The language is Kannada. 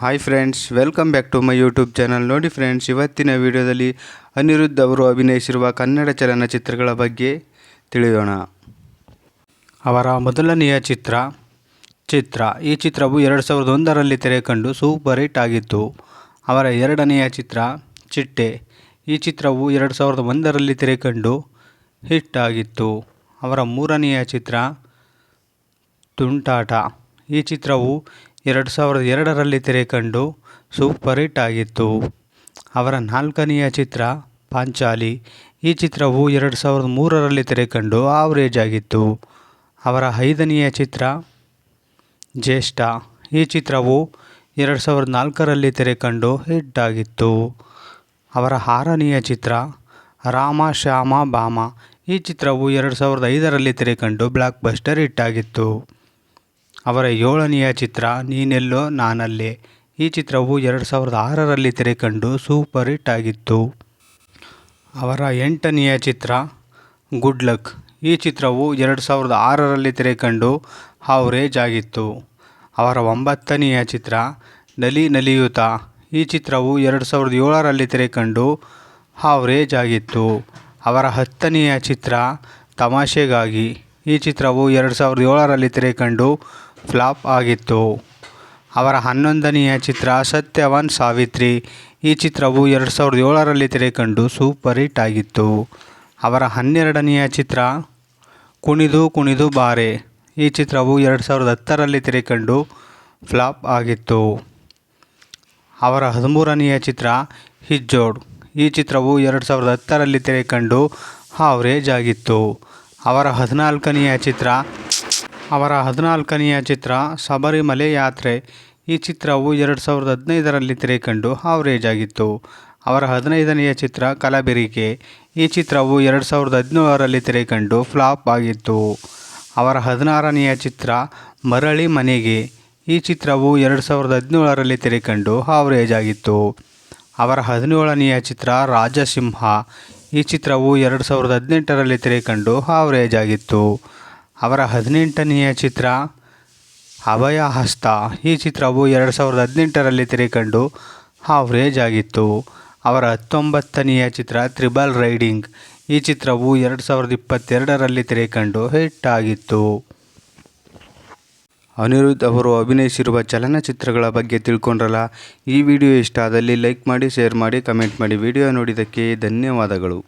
Hi friends welcome back to my YouTube channel ನೋಡಿ ಫ್ರೆಂಡ್ಸ್ ಇವತ್ತಿನ ವಿಡಿಯೋದಲ್ಲಿ ಅನಿರುದ್ಧ ಅವರು ಅಭಿನಯಿಸಿರುವ ಕನ್ನಡ ಚಲನಚಿತ್ರಗಳ ಬಗ್ಗೆ ತಿಳಿಯೋಣ. ಅವರ ಮೊದಲನೆಯ ಚಿತ್ರ ಚಿತ್ರ. ಈ ಚಿತ್ರವು ಎರಡು ಸಾವಿರದ ಒಂದರಲ್ಲಿ ತೆರೆ ಕಂಡು ಸೂಪರ್ ಹಿಟ್ ಆಗಿತ್ತು. ಅವರ ಎರಡನೆಯ ಚಿತ್ರ, ಚಿಟ್ಟೆ. ಈ ಚಿತ್ರವು ಎರಡು ಸಾವಿರದ ಒಂದರಲ್ಲಿ ತೆರೆ ಕಂಡು ಹಿಟ್ ಆಗಿತ್ತು. ಅವರ ಮೂರನೆಯ ಚಿತ್ರ, ತುಂಟಾಟ. ಈ ಚಿತ್ರವು ಎರಡು ಸಾವಿರದ ಎರಡರಲ್ಲಿ ತೆರೆ ಕಂಡು ಸೂಪರ್ ಹಿಟ್ ಆಗಿತ್ತು. ಅವರ ನಾಲ್ಕನೆಯ ಚಿತ್ರ ಪಾಂಚಾಲಿ. ಈ ಚಿತ್ರವು ಎರಡು ಸಾವಿರದ ಮೂರರಲ್ಲಿ ತೆರೆ ಕಂಡು ಆವರೇಜ್ ಆಗಿತ್ತು. ಅವರ ಐದನೆಯ ಚಿತ್ರ ಜ್ಯೇಷ್ಠ. ಈ ಚಿತ್ರವು ಎರಡು ಸಾವಿರದ ನಾಲ್ಕರಲ್ಲಿ ತೆರೆ ಕಂಡು ಹಿಟ್ ಆಗಿತ್ತು. ಅವರ ಆರನೆಯ ಚಿತ್ರ ರಾಮ ಶ್ಯಾಮ ಬಾಮ. ಈ ಚಿತ್ರವು ಎರಡು ಸಾವಿರದ ಐದರಲ್ಲಿ ತೆರೆ ಕಂಡು ಬ್ಲಾಕ್ ಬಸ್ಟರ್ ಹಿಟ್ ಆಗಿತ್ತು. ಅವರ ಏಳನೆಯ ಚಿತ್ರ, ನೀನೆಲ್ಲೋ ನಾನಲ್ಲೇ ಈ ಚಿತ್ರವು ಎರಡು ಸಾವಿರದ ಆರರಲ್ಲಿ ತೆರೆ ಕಂಡು ಸೂಪರ್ ಹಿಟ್ ಆಗಿತ್ತು. ಅವರ ಎಂಟನೆಯ ಚಿತ್ರ, ಗುಡ್ ಲಕ್ ಈ ಚಿತ್ರವು ಎರಡು ಸಾವಿರದ ಆರರಲ್ಲಿ ತೆರೆ ಕಂಡು ಹಾವ್ರೇಜ್ ಆಗಿತ್ತು. ಅವರ ಒಂಬತ್ತನೆಯ ಚಿತ್ರ, ನಲಿ ನಲಿಯುತ ಈ ಚಿತ್ರವು ಎರಡು ಸಾವಿರದ ಏಳರಲ್ಲಿ ತೆರೆ ಕಂಡು ಹಾವ್ರೇಜ್ ಆಗಿತ್ತು. ಅವರ ಹತ್ತನೆಯ ಚಿತ್ರ, ತಮಾಷೆಗಾಗಿ ಈ ಚಿತ್ರವು ಎರಡು ಸಾವಿರದ ಏಳರಲ್ಲಿ ತೆರೆ ಕಂಡು ಫ್ಲಾಪ್ ಆಗಿತ್ತು. ಅವರ ಹನ್ನೊಂದನೆಯ ಚಿತ್ರ ಸತ್ಯವಾನ್ ಸಾವಿತ್ರಿ. ಈ ಚಿತ್ರವು ಎರಡು ಸಾವಿರದ ಏಳರಲ್ಲಿ ತೆರೆ ಕಂಡು ಸೂಪರ್ ಹಿಟ್ ಆಗಿತ್ತು. ಅವರ ಹನ್ನೆರಡನೆಯ ಚಿತ್ರ ಕುಣಿದು ಕುಣಿದು ಬಾರೆ. ಈ ಚಿತ್ರವು ಎರಡು ಸಾವಿರದ ಹತ್ತರಲ್ಲಿ ತೆರೆ ಕಂಡು ಫ್ಲಾಪ್ ಆಗಿತ್ತು. ಅವರ ಹದಿಮೂರನೆಯ ಚಿತ್ರ ಹಿಜ್ಜೋಡ್. ಈ ಚಿತ್ರವು ಎರಡು ಸಾವಿರದ ಹತ್ತರಲ್ಲಿ ತೆರೆ ಕಂಡು ಹಾವ್ರೇಜ್ ಆಗಿತ್ತು. ಅವರ ಹದಿನಾಲ್ಕನೆಯ ಚಿತ್ರ ಅವರ ಹದಿನಾಲ್ಕನೆಯ ಚಿತ್ರ ಶಬರಿಮಲೆ ಯಾತ್ರೆ. ಈ ಚಿತ್ರವು ಎರಡು ಸಾವಿರದ ಹದಿನೈದರಲ್ಲಿ ತೆರೆ ಕಂಡು ಹಾವ್ರೇಜ್ ಆಗಿತ್ತು ಅವರ ಹದಿನೈದನೆಯ ಚಿತ್ರ ಕಲಬೆರಿಕೆ. ಈ ಚಿತ್ರವು ಎರಡು ಸಾವಿರದ ಹದಿನೇಳರಲ್ಲಿ ತೆರೆ ಕಂಡು ಫ್ಲಾಪ್ ಆಗಿತ್ತು. ಅವರ ಹದಿನಾರನೆಯ ಚಿತ್ರ ಮರಳಿ ಮನೆಗೆ. ಈ ಚಿತ್ರವು ಎರಡು ಸಾವಿರದ ಹದಿನೇಳರಲ್ಲಿ ತೆರೆ ಕಂಡು ಹಾವ್ರೇಜ್ ಆಗಿತ್ತು ಅವರ ಹದಿನೇಳನೆಯ ಚಿತ್ರ ರಾಜಸಿಂಹ. ಈ ಚಿತ್ರವು ಎರಡು ಸಾವಿರದ ಹದಿನೆಂಟರಲ್ಲಿ ತೆರೆ ಕಂಡು ಹಾವ್ರೇಜ್ ಆಗಿತ್ತು ಅವರ ಹದಿನೆಂಟನೆಯ ಚಿತ್ರ ಅಭಯ ಹಸ್ತ ಈ ಚಿತ್ರವು ಎರಡು ಸಾವಿರದ ಹದಿನೆಂಟರಲ್ಲಿ ತೆರೆ ಕಂಡು ಹಾವ್ರೇಜ್ ಆಗಿತ್ತು. ಅವರ ಹತ್ತೊಂಬತ್ತನೆಯ ಚಿತ್ರ ತ್ರಿಬಲ್ ರೈಡಿಂಗ್ ಈ ಚಿತ್ರವು ಎರಡು ಸಾವಿರದ ಇಪ್ಪತ್ತೆರಡರಲ್ಲಿ ತೆರೆಕಂಡು ಹಿಟ್ ಆಗಿತ್ತು. ಅನಿರುದ್ಧ್ ಅವರು ಅಭಿನಯಿಸಿರುವ ಚಲನಚಿತ್ರಗಳ ಬಗ್ಗೆ ತಿಳ್ಕೊಂಡ್ರಲ್ಲ? ಈ ವಿಡಿಯೋ ಇಷ್ಟ ಆದಲ್ಲಿ ಲೈಕ್ ಮಾಡಿ ಶೇರ್ ಮಾಡಿ ಕಮೆಂಟ್ ಮಾಡಿ. ವಿಡಿಯೋ ನೋಡಿದ್ದಕ್ಕೆ ಧನ್ಯವಾದಗಳು.